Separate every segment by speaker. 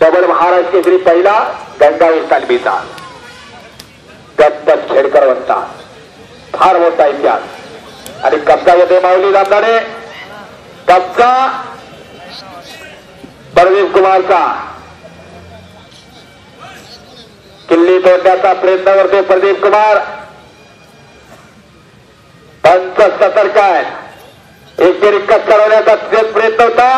Speaker 1: महाराष्ट्र केसरी पहिला गंगावीर तालमीचा गणपत खेडकर होता फार मोठा इतिहास। आणि कब्जा येते माऊली दामदारे कब्जा प्रदीप कुमारचा। किल्ली तोडण्याचा प्रयत्न करते प्रदीप कुमार। पंच सतर्क आहे एकेरी कट करवण्याचा प्रयत्न होता।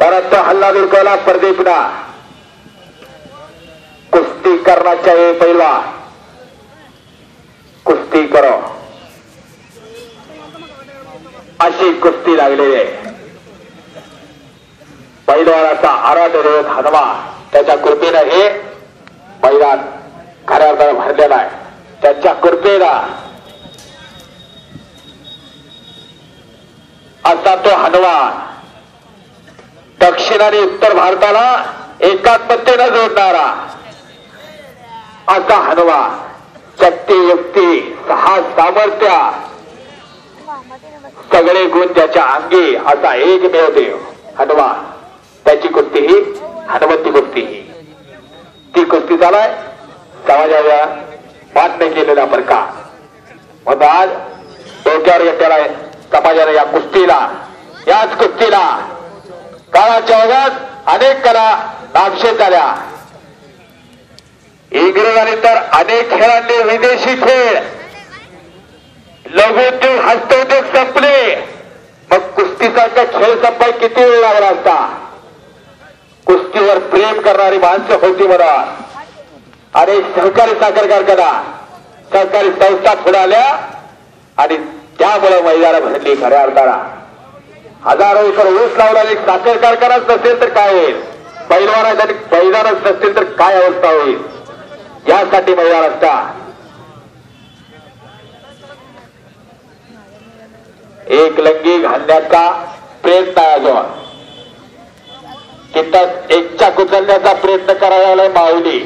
Speaker 1: परंतु हल्ला दुर्गवला प्रदीपना कुस्ती करण्याच्या वेळी पहिला कुस्ती करो. अशी कुस्ती लागलेली आहे. पैलवानाचा आराध रोग हनवा त्याच्या कृपेनं हे मैदान खऱ्या अर्थानं भरलेला आहे. त्याच्या कृपेनं असा तो हनुमान. दक्षिण आणि उत्तर भारताला एकात्मतेनं जोडणारा असा हनुमा शक्ती युक्ती सहा सामर्थ्या सगळे गुण त्याच्या अंगी असा एकमेव देव हनुमान त्याची कुस्ती ही हनुमंती कुस्ती ही. ती कुस्ती चालाय समाजाला मान्य केलेला प्रकार मग आज डोक्यावर घेतलेला समाजाने या कुस्तीला याच कुस्तीला काळाच्या ओघात अनेक कला नामशेष झाल्या इंग्रजांनी तर अनेक खेळांनी विदेशी खेळ. लघुद्योग हस्तोद्योग संपले. मग कुस्तीसारखा खेळ संपाय किती वेळ लागला असता? कुस्तीवर प्रेम करणारी माणसं होती म्हणा. आणि सहकारी साखर कारखाना सहकारी संस्था खुडाल्या आणि त्यामुळे महिलाला भरली खऱ्या अर्थाला हजारो एकर ऊस लावणारी साखर कारखानाच नसेल तर काय होईल? पैलवाना पैदानच नसतील तर काय अवस्था होईल? यासाठी मैदान असता. एक लंगी घालण्याचा प्रयत्न आहे अजून. तिथं चाकू करण्याचा प्रयत्न करायला लागलाय माऊली.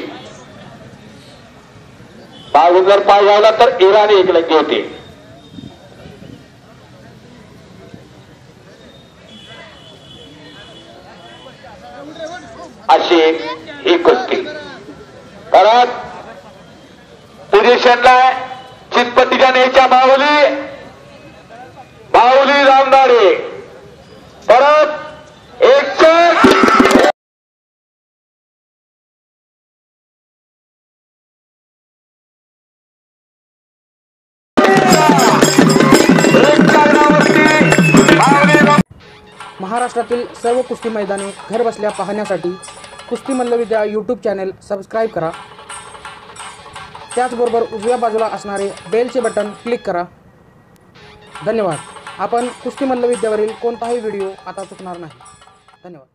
Speaker 1: माऊली जर पाय गावला तर इराणी एक लंगी होती. अशी ही कुस्ती. परत पोझिशनला चितपतीच्या न्यायच्या माऊली माऊली रामदारे.
Speaker 2: महाराष्ट्रातील सर्व कुस्ती मैदाने घरबसल्या पाहण्यासाठी कुस्ती मल्लविद्या यूट्यूब चॅनेल सबस्क्राईब करा. त्याचबरोबर उजव्या बाजूला असणारे बेलचे बटन क्लिक करा. धन्यवाद. आपण कुस्ती मल्लविद्यावरील कोणताही व्हिडिओ आता चुकणार नाही. धन्यवाद.